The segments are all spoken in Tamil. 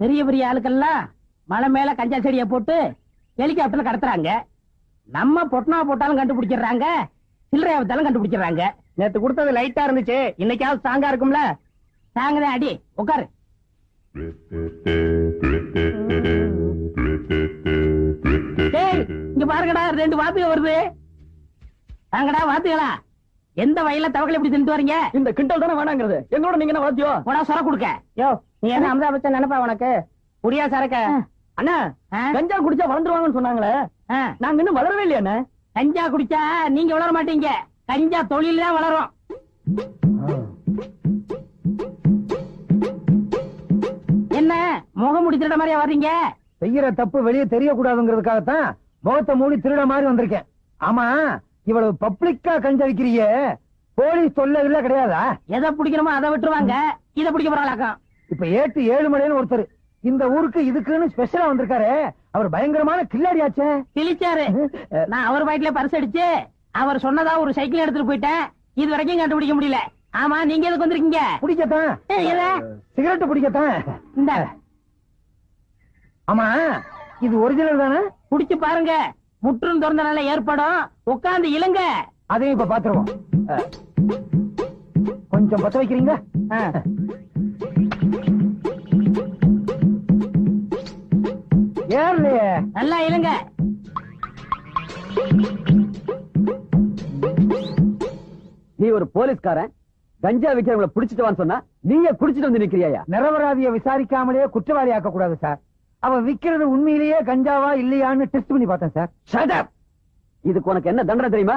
பெரிய பெரிய ஆளுக்கெல்லாம் மலை மேல கஞ்சா செடியை போட்டு ஹெலிகாப்டர்ல கடத்துறாங்க. நம்ம பொட்டனா போட்டாலும் கண்டுபிடிச்சிடுறாங்க. சில்லறை ஆபத்தாலும் கண்டுபிடிச்சிடுறாங்க. நேத்து கொடுத்தது லைட்டா இருந்துச்சு. இன்னைக்காவது ஸ்ட்ராங்கா இருக்கும்ல? தாங்கதான் அடி உட்காரு இங்க பாருங்கடா ரெண்டு வாத்துக வருது. தாங்கடா வாத்துகளா எந்த வயல்ல தவக்கலை இப்படி தின்ட்டு வரீங்க? இந்த கிண்டல் தானே வேணாங்கிறது. எங்களோட நீங்க என்ன வளர்த்தியோ? போடா சொர கொடுக்க. யோ நீ என்ன அமிதாப் பச்சன் நினைப்பா உனக்கு? புரியா சரக்க? அண்ணா? கஞ்சா குடிச்சா வளர்ந்துருவாங்கன்னு சொன்னாங்களே. நாங்க இன்னும் வளரவே இல்லையா கஞ்சா குடிச்சா நீங்க வளர மாட்டீங்க. கஞ்சா தொழில் தான் வளரும். என்ன முகம் முடிச்சிட மாதிரியா வர்றீங்க? செய்யற தப்பு வெளியே தெரியக்கூடாதுங்கிறதுக்காகத்தான் முகத்தை மூடி திருட மாதிரி வந்திருக்கேன். ஆமா இவ்வளவு பப்ளிக்கா கஞ்சா விக்கிறிய போலீஸ் தொல்லை இல்ல கிடையாதா? எதை பிடிக்கணுமோ அதை விட்டுருவாங்க. இதை பிடிக்க போறாளாக்கம். இப்ப ஏட்டு ஏழு மணின்னு ஒருத்தர். இந்த ஊருக்கு இதுக்குன்னு ஸ்பெஷலா வந்திருக்காரு. அவர் பயங்கரமான கில்லாடியாச்சே கிழிச்சாரு. நான் அவர் பாட்டில பரிசு அடிச்சு அவர் சொன்னதா ஒரு சைக்கிள் எடுத்துட்டு போயிட்டேன். இது வரைக்கும் கண்டுபிடிக்க முடியல. ஆமா நீங்க எதுக்கு வந்திருக்கீங்க? பிடிக்கத்தான்? சிகரெட் பிடிக்கத்தான் இந்த. ஆமா இது ஒரிஜினல் தானே? குடிச்சு பாருங்க. முற்றும் திறந்த நல்ல ஏற்படும். உட்கார்ந்து இழுங்க. அதையும் இப்ப பாத்துருவோம். கொஞ்சம் பத்த வைக்கிறீங்க ஏறலையே நல்லா இழுங்க நீ ஒரு போலீஸ்காரன் கஞ்சா விக்கிறவங்களை புடிச்சிட்டு வான்னு சொன்னா நீயே குடிச்சிட்டு வந்து நிக்கிறியா நிரபராதிய விசாரிக்காமலே குற்றவாளி ஆக்க கூடாது சார் அவன் விக்கிறது உண்மையிலேயே கஞ்சாவா இல்லையான்னு டெஸ்ட் பண்ணி பார்த்தேன் சார் up! இதுக்கு உனக்கு என்ன தண்டனை தெரியுமா?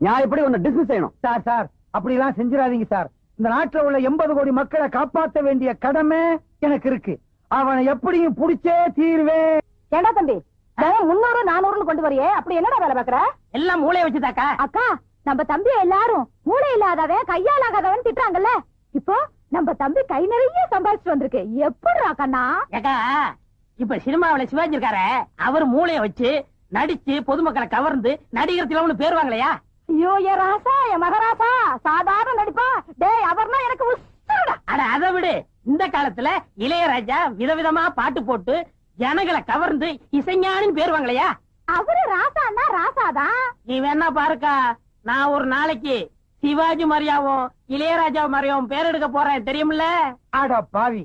நியாயப்படி உன்னை டிஸ்மிஸ் செய்யணும். சார் சார் அப்படி எல்லாம் செஞ்சிடாதீங்க சார் இந்த நாட்டுல உள்ள எண்பது கோடி மக்களை காப்பாத்த வேண்டிய கடமை எனக்கு இருக்கு. அவனை எப்படியும் புடிச்சே தீர்வேன். ஏண்டா தம்பி? முன்னூறு நானூறுன்னு கொண்டு வரியே. அப்படி என்னடா வேலை பாக்குற எல்லாம் மூளைய வச்சுதாக்கா? அக்கா நம்ம தம்பி எல்லாரும் மூளை இல்லாதவன் கையால் ஆகாதவன் திட்டுறாங்கல்ல? இப்போ நம்ம தம்பி கை நிறைய சம்பாதிச்சு வந்திருக்கு. எப்படிடா கண்ணா? ஏக்கா இப்ப சினிமாவுல சிவாஜி இருக்காரு அவர் மூளைய வச்சு நடிச்சு பொதுமக்களை கவர்ந்து நடிகர் திலவனு பேர் வாங்கலையா? ஐயோ என் ராசா என் மகராசா சாதாரண நடிப்பா. டேய் அவர்னா எனக்கு அட அதை விடு. இந்த காலத்துல இளையராஜா விதவிதமா பாட்டு போட்டு ஜனங்களை கவர்ந்து இசைஞானின்னு பேர் வாங்கலையா? அவரு ராசான்னா ராசாதான் நீ வேணா பாருக்கா நான் ஒரு நாளைக்கு சிவாஜி மாதிரியாவும் இளையராஜா மாதிரியாவும் பேர் எடுக்க போறேன் தெரியுமில்ல? ஆடா பாவி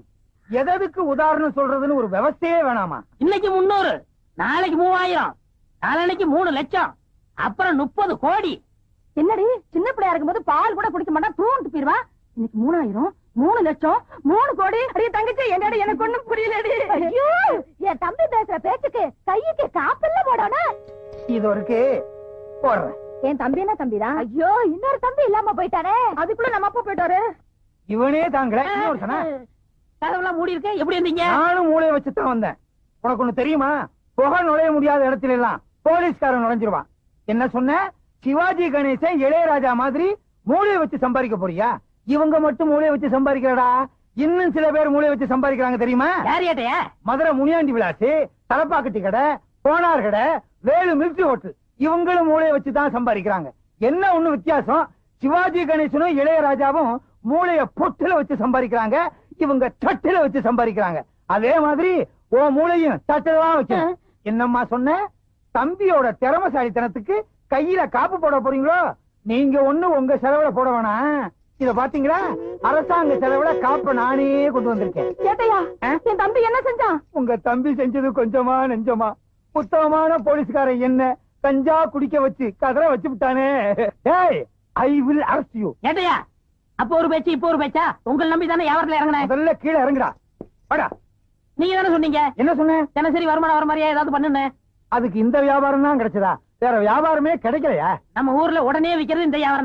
எதற்கு உதாரணம் சொல்றதுன்னு ஒரு விவசாயே வேணாமா? இன்னைக்கு முன்னூறு நாளைக்கு மூவாயிரம் நாளைக்கு மூணு லட்சம் அப்புறம் முப்பது கோடி. என்னடி சின்ன பிள்ளையா இருக்கும்போது பால் கூட குடிக்க மாட்டான் தூண்டு போயிருவா? இன்னைக்கு மூணாயிரம் மூணு லட்சம் மூணு கோடி. அடியே தங்கச்சி என்னடி எனக்கு ஒண்ணும் புரியலடி. ஐயோ! என் தம்பி பேசுற பேச்சுக்கு கையுக்கு காப்பல்ல போடணும். இது இருக்கு போடுறேன். என் தம்பி என்ன தம்பிதான் ஐயோ இன்னொரு தம்பி இல்லாம போயிட்டானே. அதுக்குள்ள நம்ம அப்பா போயிட்டாரு. இவனே இன்னொருத்தனா? கதவுலாம் மூடி இருக்கு எப்படி இருந்தீங்க? நானும் மூளைய வச்சுதான் வந்தேன். உனக்கு ஒண்ணு தெரியுமா? புகை நுழைய முடியாத இடத்துல எல்லாம் போலீஸ்காரன் நுழைஞ்சிருவான். என்ன சொன்ன? சிவாஜி கணேசன் இளையராஜா மாதிரி மூளைய வச்சு சம்பாதிக்க போறியா? இவங்க மட்டும் மூளைய வச்சு சம்பாதிக்கிறடா இன்னும் சில பேர் மூளைய வச்சு சம்பாதிக்கிறாங்க தெரியுமா? மதுரை முனியாண்டி விலாசு தலப்பாக்கட்டி கடை போனார் கடை வேலு மில்ட்ரி ஹோட்டல் இவங்களும் மூளைய வச்சு தான் சம்பாதிக்கிறாங்க. என்ன ஒண்ணு வித்தியாசம்? சிவாஜி கணேசனும் இளையராஜாவும் மூளைய பொட்டுல வச்சு சம்பாதிக்கிறாங்க. இவங்க தட்டுல வச்சு சம்பாதிக்கிறாங்க. அதே மாதிரி ஓ மூளையும் தட்டுல தான் வைக்கணும் என்னம்மா சொன்ன? தம்பியோட திறமசாலித்தனத்துக்கு கையில காப்பு போட போறீங்களோ? நீங்க ஒண்ணு உங்க செலவுல போட வேணாம். இத பாத்தீங்களா? அரசாங்க செலவுல காப்ப நானே கொண்டு வந்திருக்கேன். கேட்டையா? என் தம்பி என்ன செஞ்சான் உங்க தம்பி செஞ்சது கொஞ்சமா நெஞ்சமா. உத்தமமான போலீஸ்காரன் என்ன கஞ்சா குடிக்க வச்சு கதற வச்சு விட்டானே. ஏய் ஐ வில் அரஸ்ட் யூ ஏட்டையா அப்ப ஒரு பேச்சு இப்ப ஒரு பேச்சா? உங்களை நம்பி தானே வியாபாரத்துல இறங்கினேன் முதல்ல கீழே இறங்குடா. வாடா. நீங்க தானே சொன்னீங்க? என்ன சொன்னேன் தினசரி வருமானம் வர மாதிரியா ஏதாவது பண்ணுன்னு? அதுக்கு இந்த வியாபாரம் தான் கிடைச்சதா? வேற வியாபாரமே கிடைக்கலையா? நம்ம ஊர்ல உடனே விக்கிறது இந்த வியாபாரம்